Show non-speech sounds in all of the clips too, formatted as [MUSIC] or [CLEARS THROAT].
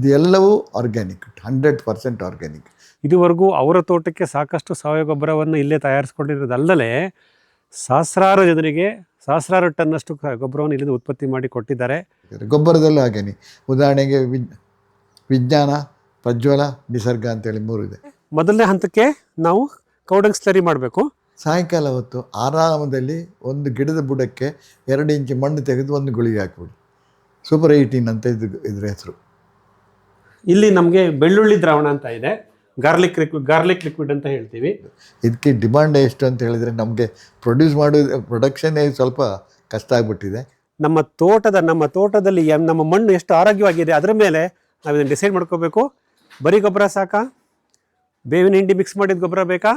ಇದು ಎಲ್ಲವೂ organic hundred percent organic ಇದುವರೆಗೂ ಅವರ ತೋಟಕ್ಕೆ ಸಾಕಷ್ಟು ಸಾವಯವ ಗೊಬ್ಬರವನ್ನು ಇಲ್ಲೇ ತಯಾರಿಸ್ಕೊಂಡಿರೋದಲ್ಲದೆ ಸಹಸ್ರಾರು ಜನರಿಗೆ ಸಹಸ್ರಾರು ಟನ್ನಷ್ಟು ಗೊಬ್ಬರವನ್ನು ಇಲ್ಲಿಂದ ಉತ್ಪತ್ತಿ ಮಾಡಿ ಕೊಟ್ಟಿದ್ದಾರೆ. ಗೊಬ್ಬರದಲ್ಲೂ ಹಾಗೇನೆ. ಉದಾಹರಣೆಗೆ ವಿಜ್ ವಿಜ್ಞಾನ ಪ್ರಜ್ವಲ ನಿಸರ್ಗ ಅಂತೇಳಿ ಮೂರು ಇದೆ. ಮೊದಲನೇ ಹಂತಕ್ಕೆ ನಾವು ಕೌಡಂಗ್ ಸ್ಲರಿ ಮಾಡಬೇಕು. ಸಾಯಂಕಾಲ ಹೊತ್ತು ಆರಾಮದಲ್ಲಿ ಒಂದು ಗಿಡದ ಬುಡಕ್ಕೆ ಎರಡು ಇಂಚು ಮಣ್ಣು ತೆಗೆದು ಒಂದು ಗುಳಿಗೆ ಹಾಕ್ಬಿಡಿ. ಸೂಪರ್ ಏಯ್ಟೀನ್ ಅಂತ ಇದು ಇದ್ರ ಹೆಸರು. ಇಲ್ಲಿ ನಮಗೆ ಬೆಳ್ಳುಳ್ಳಿ ದ್ರಾವಣ ಅಂತ ಇದೆ. ಗಾರ್ಲಿಕ್ ಲಿಕ್ವಿಡ್ ಗಾರ್ಲಿಕ್ ಲಿಕ್ವಿಡ್ ಅಂತ ಹೇಳ್ತೀವಿ. ಇದಕ್ಕೆ ಡಿಮಾಂಡ್ ಎಷ್ಟು ಅಂತ ಹೇಳಿದರೆ ನಮಗೆ ಪ್ರೊಡ್ಯೂಸ್ ಮಾಡೋ ಪ್ರೊಡಕ್ಷನ್ನೇ ಸ್ವಲ್ಪ ಕಷ್ಟ ಆಗಿಬಿಟ್ಟಿದೆ. ನಮ್ಮ ತೋಟದ ನಮ್ಮ ತೋಟದಲ್ಲಿ ನಮ್ಮ ಮಣ್ಣು ಎಷ್ಟು ಆರೋಗ್ಯವಾಗಿದೆ ಅದರ ಮೇಲೆ ನಾವು ಇದನ್ನು ಡಿಸೈಡ್ ಮಾಡ್ಕೋಬೇಕು. ಬರೀ ಗೊಬ್ಬರ ಸಾಕಾ? ಬೇವಿನ ಹಿಂಡಿ ಮಿಕ್ಸ್ ಮಾಡಿದ ಗೊಬ್ಬರ ಬೇಕಾ?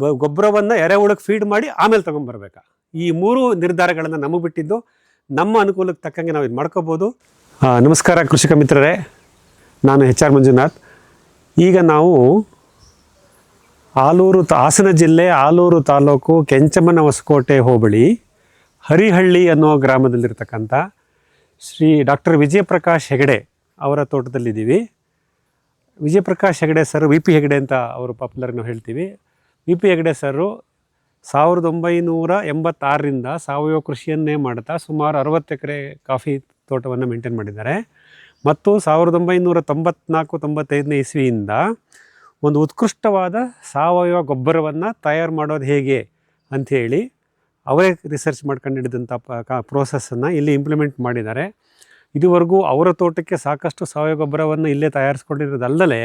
ಬ ಗೊಬ್ಬರವನ್ನು ಎರೆಹುಳಕ್ಕೆ ಫೀಡ್ ಮಾಡಿ ಆಮೇಲೆ ತೊಗೊಂಬರ್ಬೇಕಾ? ಈ ಮೂರು ನಿರ್ಧಾರಗಳನ್ನು ನಮಗೆ ಬಿಟ್ಟಿದ್ದು ನಮ್ಮ ಅನುಕೂಲಕ್ಕೆ ತಕ್ಕಂಗೆ ನಾವು ಇದು ಮಾಡ್ಕೋಬೋದು. ನಮಸ್ಕಾರ ಕೃಷಿಕ ಮಿತ್ರರೇ. ನಾನು ಎಚ್ ಆರ್ ಮಂಜುನಾಥ್. ಈಗ ನಾವು ಆಲೂರು ತ- ಹಾಸನ ಜಿಲ್ಲೆ ಆಲೂರು ತಾಲೂಕು ಕೆಂಚಮ್ಮನ ಹೊಸಕೋಟೆ ಹೋಬಳಿ, ಹರಿಹಳ್ಳಿ ಅನ್ನೋ ಗ್ರಾಮದಲ್ಲಿರ್ತಕ್ಕಂಥ ಶ್ರೀ ಡಾಕ್ಟರ್ ವಿಜಯಪ್ರಕಾಶ್ ಹೆಗಡೆ ಅವರ ತೋಟದಲ್ಲಿದ್ದೀವಿ. Vijayaprakash Hegde sir, V P Hegde ಅಂತ ಅವರು ಪಾಪ್ಯುಲರ್ ನಾವು ಹೇಳ್ತೀವಿ. ವಿ ಪಿ ಹೆಗಡೆ ಸರು ಸಾವಿರದ ಒಂಬೈನೂರ ಎಂಬತ್ತಾರರಿಂದ ಸಾವಯವ ಕೃಷಿಯನ್ನೇ ಮಾಡ್ತಾ ಸುಮಾರು ಅರವತ್ತು ಎಕರೆ ಕಾಫಿ ತೋಟವನ್ನು ಮೇಂಟೈನ್ ಮಾಡಿದ್ದಾರೆ. ಮತ್ತು ಸಾವಿರದ ಒಂಬೈನೂರ ತೊಂಬತ್ನಾಲ್ಕು, ತೊಂಬತ್ತೈದನೇ ಇಸ್ವಿಯಿಂದ ಒಂದು ಉತ್ಕೃಷ್ಟವಾದ ಸಾವಯವ ಗೊಬ್ಬರವನ್ನು ತಯಾರು ಮಾಡೋದು ಹೇಗೆ ಅಂಥೇಳಿ ಅವರೇ ರಿಸರ್ಚ್ ಮಾಡ್ಕೊಂಡು ಹಿಡಿದಂಥ ಪ ಪ್ರೋಸೆಸ್ಸನ್ನು ಇಲ್ಲಿ ಇಂಪ್ಲಿಮೆಂಟ್ ಮಾಡಿದ್ದಾರೆ. ಇದುವರೆಗೂ ಅವರ ತೋಟಕ್ಕೆ ಸಾಕಷ್ಟು ಸಾವಯವ ಗೊಬ್ಬರವನ್ನು ಇಲ್ಲೇ ತಯಾರಿಸ್ಕೊಂಡಿರೋದಲ್ಲದೆ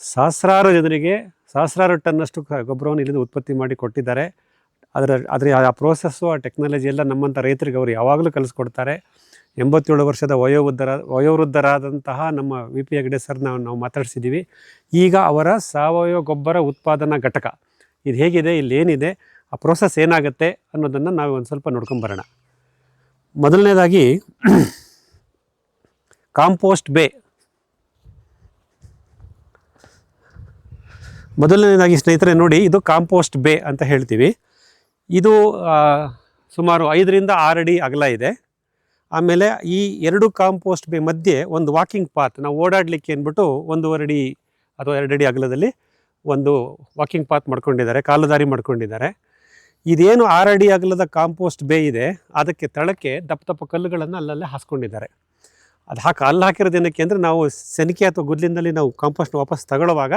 ಸಹಸ್ರಾರು ಜನರಿಗೆ ಸಹಸ್ರಾರು ಟನ್ನಷ್ಟು ಗೊಬ್ಬರವನ್ನು ಇಲ್ಲಿಂದ ಉತ್ಪತ್ತಿ ಮಾಡಿ ಕೊಟ್ಟಿದ್ದಾರೆ. ಅದರ ಆದರೆ ಆ ಪ್ರೋಸೆಸ್ಸು ಆ ಟೆಕ್ನಾಲಜಿ ಎಲ್ಲ ನಮ್ಮಂಥ ರೈತರಿಗೆ ಅವರು ಯಾವಾಗಲೂ ಕಲಿಸ್ಕೊಡ್ತಾರೆ. ಎಂಬತ್ತೇಳು ವರ್ಷದ ವಯೋವೃದ್ಧರ, ವಯೋವೃದ್ಧರಾದಂತಹ ನಮ್ಮ ವಿ ಪಿ ಹೆಗ್ಡೆ ಸರ್ ನಾವು ನಾವು ಮಾತಾಡಿಸಿದ್ದೀವಿ ಈಗ ಅವರ ಸಾವಯವ ಗೊಬ್ಬರ ಉತ್ಪಾದನಾ ಘಟಕ, ಇದು ಹೇಗಿದೆ, ಇಲ್ಲಿ ಏನಿದೆ, ಆ ಪ್ರೋಸೆಸ್ ಏನಾಗುತ್ತೆ ಅನ್ನೋದನ್ನು ನಾವು ಒಂದು ಸ್ವಲ್ಪ ನೋಡ್ಕೊಂಬರೋಣ. ಮೊದಲನೇದಾಗಿ ಕಾಂಪೋಸ್ಟ್ ಬೇ ಮೊದಲನೇದಾಗಿ ಸ್ನೇಹಿತರೆ, ನೋಡಿ, ಇದು ಕಾಂಪೋಸ್ಟ್ ಬೇ ಅಂತ ಹೇಳ್ತೀವಿ. ಇದು ಸುಮಾರು ಐದರಿಂದ ಆರು ಅಡಿ ಅಗಲ ಇದೆ. ಆಮೇಲೆ ಈ ಎರಡು ಕಾಂಪೋಸ್ಟ್ ಬೇ ಮಧ್ಯೆ ಒಂದು ವಾಕಿಂಗ್ ಪಾತ್ ನಾವು ಓಡಾಡಲಿಕ್ಕೆ ಅಂದ್ಬಿಟ್ಟು ಒಂದೂವರೆ ಅಡಿ ಅಥವಾ ಎರಡು ಅಡಿ ಅಗಲದಲ್ಲಿ ಒಂದು ವಾಕಿಂಗ್ ಪಾತ್ ಮಾಡ್ಕೊಂಡಿದ್ದಾರೆ, ಕಾಲುದಾರಿ ಮಾಡ್ಕೊಂಡಿದ್ದಾರೆ. ಇದೇನು ಆರಡಿ ಅಗಲದ ಕಾಂಪೋಸ್ಟ್ ಬೇ ಇದೆ, ಅದಕ್ಕೆ ತಳಕ್ಕೆ ದಪ್ಪ ದಪ್ಪ ಕಲ್ಲುಗಳನ್ನು ಅಲ್ಲಲ್ಲೇ ಹಾಸ್ಕೊಂಡಿದ್ದಾರೆ. ಅದು ಹಾಕಿ ಅಲ್ಲಿ ಹಾಕಿರೋದು ಏನಕ್ಕೆ ಅಂದರೆ ನಾವು ಸೆನಿಕೆ ಅಥವಾ ಗುದ್ಲಿಂದಲ್ಲಿ ನಾವು ಕಾಂಪೋಸ್ಟ್ ವಾಪಸ್ ತಗೊಳ್ಳುವಾಗ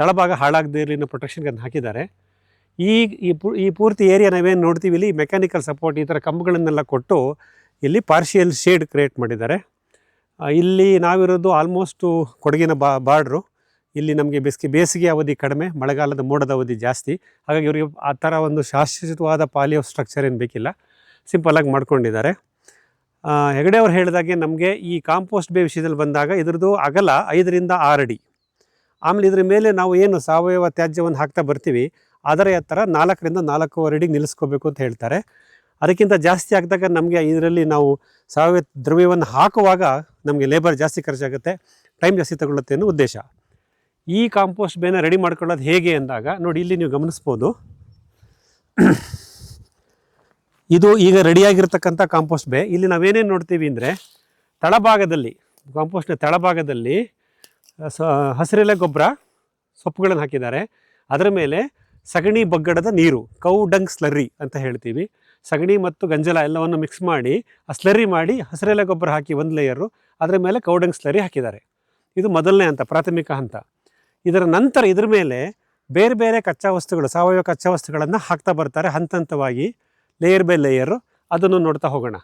ತಳಭಾಗ ಹಾಳಾಗದೇ ಇರಲಿ ಪ್ರೊಟೆಕ್ಷನ್ಗೆ ಅದನ್ನು ಹಾಕಿದ್ದಾರೆ. ಈ ಈ ಪೂರ್ತಿ ಏರಿಯಾ ನಾವೇನು ನೋಡ್ತೀವಿ ಇಲ್ಲಿ? ಮೆಕ್ಯಾನಿಕಲ್ ಸಪೋರ್ಟ್ ಈ ಥರ ಕಂಬಗಳನ್ನೆಲ್ಲ ಕೊಟ್ಟು ಇಲ್ಲಿ ಪಾರ್ಷಿಯಲ್ ಶೇಡ್ ಕ್ರಿಯೇಟ್ ಮಾಡಿದ್ದಾರೆ. ಇಲ್ಲಿ ನಾವಿರೋದು ಆಲ್ಮೋಸ್ಟು ಕೊಡಗಿನ ಬಾ ಬಾರ್ಡ್ರು. ಇಲ್ಲಿ ನಮಗೆ ಬೇಸಿಗೆ ಬೇಸಿಗೆ ಅವಧಿ ಕಡಿಮೆ ಮಳೆಗಾಲದ ಮೋಡದ ಅವಧಿ ಜಾಸ್ತಿ. ಹಾಗಾಗಿ ಇವರಿಗೆ ಆ ಥರ ಒಂದು ಶಾಶ್ವತವಾದ ಪಾಲಿಯೋ ಸ್ಟ್ರಕ್ಚರ್ ಏನು ಬೇಕಿಲ್ಲ. ಸಿಂಪಲ್ಲಾಗಿ ಮಾಡ್ಕೊಂಡಿದ್ದಾರೆ. ಆ, ಹೆಗಡೆ ಅವ್ರು ಹೇಳಿದಾಗೆ ನಮಗೆ ಈ ಕಾಂಪೋಸ್ಟ್ ಬೇ ವಿಷಯದಲ್ಲಿ ಬಂದಾಗ ಇದ್ರದ್ದು ಅಗಲ ಐದರಿಂದ ಆರು ಅಡಿ. ಆಮೇಲೆ ಇದ್ರ ಮೇಲೆ ನಾವು ಏನು ಸಾವಯವ ತ್ಯಾಜ್ಯವನ್ನು ಹಾಕ್ತಾ ಬರ್ತೀವಿ ಅದರ ಎತ್ತರ ನಾಲ್ಕರಿಂದ ನಾಲ್ಕೂವರೆ ಅಡಿಗೆ ನಿಲ್ಲಿಸ್ಕೋಬೇಕು ಅಂತ ಹೇಳ್ತಾರೆ. ಅದಕ್ಕಿಂತ ಜಾಸ್ತಿ ಆಗಿದಾಗ ನಮಗೆ ಇದರಲ್ಲಿ ನಾವು ಸಾವಯವ ದ್ರವ್ಯವನ್ನು ಹಾಕುವಾಗ ನಮಗೆ ಲೇಬರ್ ಜಾಸ್ತಿ ಖರ್ಚಾಗುತ್ತೆ ಟೈಮ್ ಜಾಸ್ತಿ ತಗೊಳ್ಳುತ್ತೆ ಅನ್ನೋ ಉದ್ದೇಶ. ಈ ಕಾಂಪೋಸ್ಟ್ ಬೇನ ರೆಡಿ ಮಾಡ್ಕೊಳ್ಳೋದು ಹೇಗೆ ಅಂದಾಗ, ನೋಡಿ ಇಲ್ಲಿ ನೀವು ಗಮನಿಸ್ಬೋದು. ಇದು ಈಗ ರೆಡಿಯಾಗಿರ್ತಕ್ಕಂಥ ಕಾಂಪೋಸ್ಟ್ ಬೇ. ಇಲ್ಲಿ ನಾವೇನೇನು ನೋಡ್ತೀವಿ ಅಂದರೆ, ತಳಭಾಗದಲ್ಲಿ ಕಾಂಪೋಸ್ಟ್ನ ತಳಭಾಗದಲ್ಲಿ ಸ, ಹಸಿರೆಲೆ ಗೊಬ್ಬರ ಸೊಪ್ಪುಗಳನ್ನು ಹಾಕಿದ್ದಾರೆ. ಅದರ ಮೇಲೆ ಸಗಣಿ ಬಗ್ಗಡದ ನೀರು ಕೌ ಡಂಗ್ ಸ್ಲರ್ರಿ ಅಂತ ಹೇಳ್ತೀವಿ. ಸಗಣಿ ಮತ್ತು ಗಂಜಲ ಎಲ್ಲವನ್ನು ಮಿಕ್ಸ್ ಮಾಡಿ, ಆ ಸ್ಲರಿ ಮಾಡಿ ಹಸಿರೆಲೆ ಗೊಬ್ಬರ ಹಾಕಿ ಒಂದು ಲೇಯರು ಅದರ ಮೇಲೆ ಕೌಡಂಗ್ ಸ್ಲರಿ ಹಾಕಿದ್ದಾರೆ. ಇದು ಮೊದಲನೇ ಹಂತ, ಪ್ರಾಥಮಿಕ ಹಂತ. ಇದರ ನಂತರ ಇದ್ರ ಮೇಲೆ ಬೇರೆ ಬೇರೆ ಕಚ್ಚಾ ವಸ್ತುಗಳು, ಸಾವಯವ ಕಚ್ಚಾ ವಸ್ತುಗಳನ್ನು ಹಾಕ್ತಾ ಬರ್ತಾರೆ ಹಂತ ಹಂತವಾಗಿ ಲೇಯರ್ ಬೈ ಲೇಯರು ಅದನ್ನು ನೋಡ್ತಾ ಹೋಗೋಣ.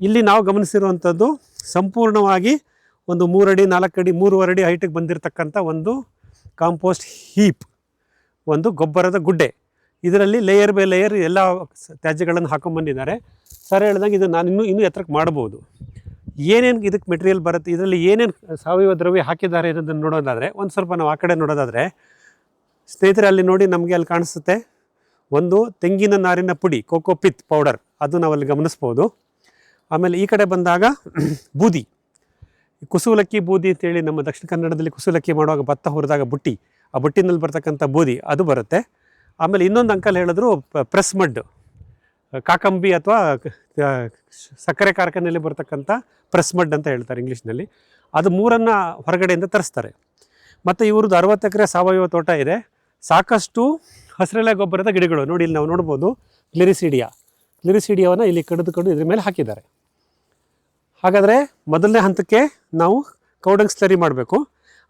ಇಲ್ಲಿ ನಾವು ಗಮನಿಸಿರುವಂಥದ್ದು ಸಂಪೂರ್ಣವಾಗಿ ಒಂದು ಮೂರಡಿ, ನಾಲ್ಕಡಿ ಮೂರುವರೆ ಅಡಿ ಹೈಟಿಗೆ ಬಂದಿರತಕ್ಕಂಥ ಒಂದು ಕಾಂಪೋಸ್ಟ್ ಹೀಪ್ ಒಂದು ಗೊಬ್ಬರದ ಗುಡ್ಡೆ. ಇದರಲ್ಲಿ ಲೇಯರ್ ಬೈ ಲೇಯರ್ ಎಲ್ಲ ತ್ಯಾಜ್ಯಗಳನ್ನು ಹಾಕೊಂಡ್ಬಂದಿದ್ದಾರೆ ಸರ್ ಹೇಳ್ದಂಗೆ ಇದು ನಾನು ಇನ್ನೂ ಇನ್ನೂ ಎತ್ತರಕ್ಕೆ ಮಾಡ್ಬೋದು. ಏನೇನು ಇದಕ್ಕೆ ಮೆಟೀರಿಯಲ್ ಬರುತ್ತೆ, ಇದರಲ್ಲಿ ಏನೇನು ಸಾವಯವ ದ್ರವ್ಯ ಹಾಕಿದ್ದಾರೆ ಅನ್ನೋದನ್ನು ನೋಡೋದಾದರೆ, ಒಂದು ಸ್ವಲ್ಪ ನಾವು ಆ ಕಡೆ ನೋಡೋದಾದರೆ, ಸ್ನೇಹಿತರೆ ಅಲ್ಲಿ ನೋಡಿ ನಮಗೆ ಅಲ್ಲಿ ಕಾಣಿಸುತ್ತೆ. ಒಂದು ತೆಂಗಿನ ನಾರಿನ ಪುಡಿ ಕೋಕೋ ಪಿತ್ ಪೌಡರ್ ಅದು ನಾವು ಅಲ್ಲಿ ಗಮನಿಸ್ಬೋದು. ಆಮೇಲೆ ಈ ಕಡೆ ಬಂದಾಗ [CLEARS THROAT] ಬೂದಿ. ಕುಸುಲಕ್ಕಿ ಬೂದಿ ಅಂತೇಳಿ ನಮ್ಮ ದಕ್ಷಿಣ ಕನ್ನಡದಲ್ಲಿ ಕುಸುಲಕ್ಕಿ ಮಾಡುವಾಗ ಭತ್ತ ಹುರಿದಾಗ ಬುಟ್ಟಿ. ಆ ಬುಟ್ಟಿನಲ್ಲಿ ಬರ್ತಕ್ಕಂಥ ಬೂದಿ, ಅದು ಬರುತ್ತೆ. ಆಮೇಲೆ ಇನ್ನೊಂದು ಅಂಕಲ್ ಹೇಳಿದ್ರು ಪ್ರೆಸ್ ಮಡ್. ಕಾಕಂಬಿ ಅಥವಾ ಸಕ್ಕರೆ ಕಾರ್ಖಾನೆಯಲ್ಲಿ ಬರ್ತಕ್ಕಂಥ ಪ್ರೆಸ್ ಮಡ್ ಅಂತ ಹೇಳ್ತಾರೆ ಇಂಗ್ಲೀಷ್ನಲ್ಲಿ. ಅದು ಮೂರನ್ನು ಹೊರಗಡೆಯಿಂದ ತರಿಸ್ತಾರೆ. ಮತ್ತು ಇವ್ರದ್ದು ಅರವತ್ತು ಎಕರೆ ಸಾವಯವ ತೋಟ ಇದೆ. ಸಾಕಷ್ಟು ಹಸಿರೆಲೆ ಗೊಬ್ಬರದ ಗಿಡಗಳು. ನೋಡಿ, ಇಲ್ಲಿ ನಾವು ನೋಡ್ಬೋದು, ಕ್ಲಿರಿಸಿಡಿಯಾ. ಕ್ಲಿರಿಸಿಡಿಯಾವನ್ನು ಇಲ್ಲಿ ಕಡಿದುಕೊಂಡು ಇದ್ರ ಮೇಲೆ ಹಾಕಿದ್ದಾರೆ. ಹಾಗಾದರೆ ಮೊದಲನೇ ಹಂತಕ್ಕೆ ನಾವು ಕೌಡಂಗ್ ಸ್ಲರಿ ಮಾಡಬೇಕು.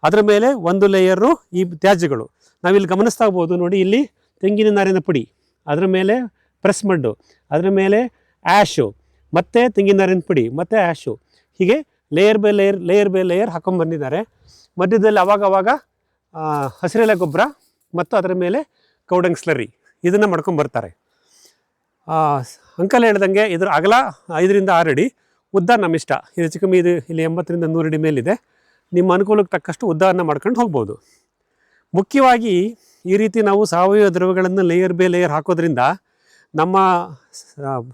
ಅದರ ಮೇಲೆ ಒಂದು ಲೇಯರು ಈ ತ್ಯಾಜ್ಯಗಳು. ನಾವಿಲ್ಲಿ ಗಮನಿಸ್ತಾ ಹೋಗ್ಬೋದು. ನೋಡಿ, ಇಲ್ಲಿ ತೆಂಗಿನ ನಾರಿನ ಪುಡಿ, ಅದರ ಮೇಲೆ ಪ್ರೆಸ್ ಮಡ್ಡು ಅದರ ಮೇಲೆ ಆ್ಯಶು ಮತ್ತು ತೆಂಗಿನ ನಾರಿನ ಪುಡಿ, ಮತ್ತು ಆ್ಯಶು ಹೀಗೆ layer by layer layer by layer ಹಾಕೊಂಡ್ಬಂದಿದ್ದಾರೆ ಮಧ್ಯದಲ್ಲಿ ಅವಾಗ ಅವಾಗ ಹಸಿರೆಲೆ ಗೊಬ್ಬರ ಮತ್ತು ಅದರ ಮೇಲೆ ಕೌಡಂಗ್ ಸ್ಲರಿ ಇದನ್ನು ಮಾಡ್ಕೊಂಬರ್ತಾರೆ ಅಂಕಲ್ ಹೇಳ್ದಂಗೆ ಇದರ ಅಗಲ ಐದರಿಂದ ಆರು ಅಡಿ, ಉದ್ದ ನಮ್ಮ ಇಷ್ಟ. ಇದು ಹೆಚ್ಚು ಕಮ್ಮಿ ಇದು ಇಲ್ಲಿ ಎಂಬತ್ತರಿಂದ ನೂರು ಅಡಿ ಮೇಲಿದೆ. ನಿಮ್ಮ ಅನುಕೂಲಕ್ಕೆ ತಕ್ಕಷ್ಟು ಉದ್ದವನ್ನು ಮಾಡ್ಕೊಂಡು ಹೋಗ್ಬೋದು. ಮುಖ್ಯವಾಗಿ ಈ ರೀತಿ ನಾವು ಸಾವಯವ ದ್ರವಗಳನ್ನು ಲೇಯರ್ ಬೈ ಲೇಯರ್ ಹಾಕೋದ್ರಿಂದ ನಮ್ಮ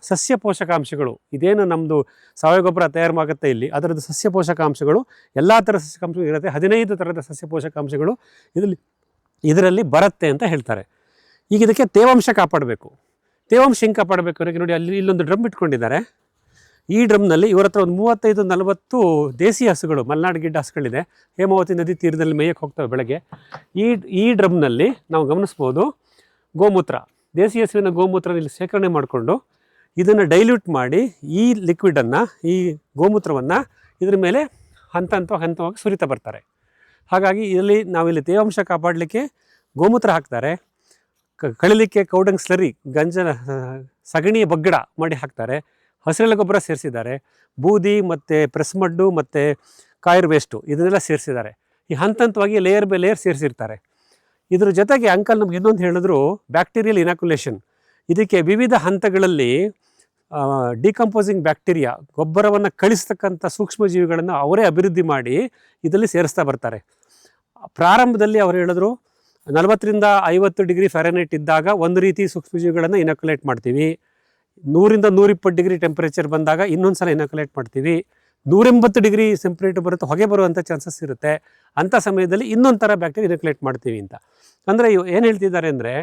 ಸಸ್ಯ ಪೋಷಕಾಂಶಗಳು, ಇದೇನು ನಮ್ಮದು ಸಾವಯವ ಗೊಬ್ಬರ ತಯಾರು ಮಾಡುತ್ತೆ ಇಲ್ಲಿ, ಅದರದ್ದು ಸಸ್ಯ ಪೋಷಕಾಂಶಗಳು, ಎಲ್ಲ ಥರದ ಸಸ್ಯಕಾಂಶಗಳು ಇರುತ್ತೆ, ಹದಿನೈದು ಥರದ ಸಸ್ಯ ಪೋಷಕಾಂಶಗಳು ಇದರಲ್ಲಿ ಇದರಲ್ಲಿ ಬರುತ್ತೆ ಅಂತ ಹೇಳ್ತಾರೆ. ಈಗ ಇದಕ್ಕೆ ತೇವಾಂಶ ಕಾಪಾಡಬೇಕು. ತೇವಾಂಶ ಹೆಂಗೆ ಕಾಪಾಡಬೇಕು? ನೋಡಿ, ಅಲ್ಲಿ ಇಲ್ಲೊಂದು ಡ್ರಮ್ ಇಟ್ಕೊಂಡಿದ್ದಾರೆ. ಈ ಡ್ರಮ್ನಲ್ಲಿ ಇವರ ಹತ್ರ ಒಂದು ಮೂವತ್ತೈದು ನಲವತ್ತು ದೇಸಿ ಹಸುಗಳು, ಮಲೆನಾಡು ಗಿಡ್ಡ ಹಸುಗಳಿದೆ. ಹೇಮಾವತಿ ನದಿ ತೀರದಲ್ಲಿ ಮೇಯಕ್ಕೆ ಹೋಗ್ತವೆ ಬೆಳಗ್ಗೆ. ಈ ಈ ಡ್ರಮ್ನಲ್ಲಿ ನಾವು ಗಮನಿಸ್ಬೋದು ಗೋಮೂತ್ರ. ದೇಸಿ ಹಸುವಿನ ಗೋಮೂತ್ರ ಇಲ್ಲಿ ಶೇಖರಣೆ ಮಾಡಿಕೊಂಡು ಇದನ್ನು ಡೈಲ್ಯೂಟ್ ಮಾಡಿ ಈ ಲಿಕ್ವಿಡನ್ನು ಈ ಗೋಮೂತ್ರವನ್ನು ಇದ್ರ ಮೇಲೆ ಹಂತ ಹಂತ ಹಂತವಾಗಿ ಸುರಿತಾ ಬರ್ತಾರೆ. ಹಾಗಾಗಿ ಇಲ್ಲಿ ನಾವಿಲ್ಲಿ ತೇವಾಂಶ ಕಾಪಾಡಲಿಕ್ಕೆ ಗೋಮೂತ್ರ ಹಾಕ್ತಾರೆ. ಕಳಿಲಿಕ್ಕೆ ಕೌಡಂಗ್ ಸ್ಲರಿ, ಗಂಜನ, ಸಗಣಿಯ ಬಗ್ಗಡ ಮಾಡಿ ಹಾಕ್ತಾರೆ. ಹಸಿರೆಲೆ ಗೊಬ್ಬರ ಸೇರಿಸಿದ್ದಾರೆ. ಬೂದಿ ಮತ್ತು ಪ್ರೆಸ್ ಮಡ್ಡು ಮತ್ತು ಕಾಯಿರ್ ವೇಸ್ಟು ಇದನ್ನೆಲ್ಲ ಸೇರಿಸಿದ್ದಾರೆ. ಈ ಹಂತ ಹಂತವಾಗಿ ಲೇಯರ್ ಬೈ ಲೇಯರ್ ಸೇರಿಸಿರ್ತಾರೆ. ಇದ್ರ ಜೊತೆಗೆ ಅಂಕಲ್ ನಮ್ಗೆ ಇನ್ನೊಂದು ಹೇಳಿದ್ರು ಬ್ಯಾಕ್ಟೀರಿಯಲ್ ಇನಾಕ್ಯುಲೇಷನ್ ಇದಕ್ಕೆ ವಿವಿಧ ಹಂತಗಳಲ್ಲಿ ಡಿಕಂಪೋಸಿಂಗ್ ಬ್ಯಾಕ್ಟೀರಿಯಾ ಗೊಬ್ಬರವನ್ನು ಕಳಿಸ್ತಕ್ಕಂಥ ಸೂಕ್ಷ್ಮಜೀವಿಗಳನ್ನು ಅವರೇ ಅಭಿವೃದ್ಧಿ ಮಾಡಿ ಇದರಲ್ಲಿ ಸೇರಿಸ್ತಾ ಬರ್ತಾರೆ. ಪ್ರಾರಂಭದಲ್ಲಿ ಅವರು ಹೇಳಿದ್ರು, ನಲವತ್ತರಿಂದ ಐವತ್ತು ಡಿಗ್ರಿ ಫ್ಯಾರನೈಟ್ ಇದ್ದಾಗ ಒಂದು ರೀತಿ ಸೂಕ್ಷ್ಮಜೀವಿಗಳನ್ನು ಇನಾಕ್ಯುಲೇಟ್ ಮಾಡ್ತೀವಿ. ನೂರಿಂದ ನೂರಿಪ್ಪತ್ತು ಡಿಗ್ರಿ ಟೆಂಪರೇಚರ್ ಬಂದಾಗ ಇನ್ನೊಂದು ಸಲ ಇನಾಕ್ಯುಲೇಟ್ ಮಾಡ್ತೀವಿ. ನೂರೆಂಬತ್ತು ಡಿಗ್ರಿ ಸೆಂಪ್ರೇಟ್ ಬರುತ್ತೆ, ಹೊಗೆ ಬರುವಂಥ ಚಾನ್ಸಸ್ ಇರುತ್ತೆ. ಅಂಥ ಸಮಯದಲ್ಲಿ ಇನ್ನೊಂದು ಥರ ಬ್ಯಾಕ್ಟೀರಿಯಾ ಇನಾಕ್ಯುಲೇಟ್ ಮಾಡ್ತೀವಿ ಅಂತ. ಅಂದರೆ ಏನು ಹೇಳ್ತಿದ್ದಾರೆ ಅಂದರೆ,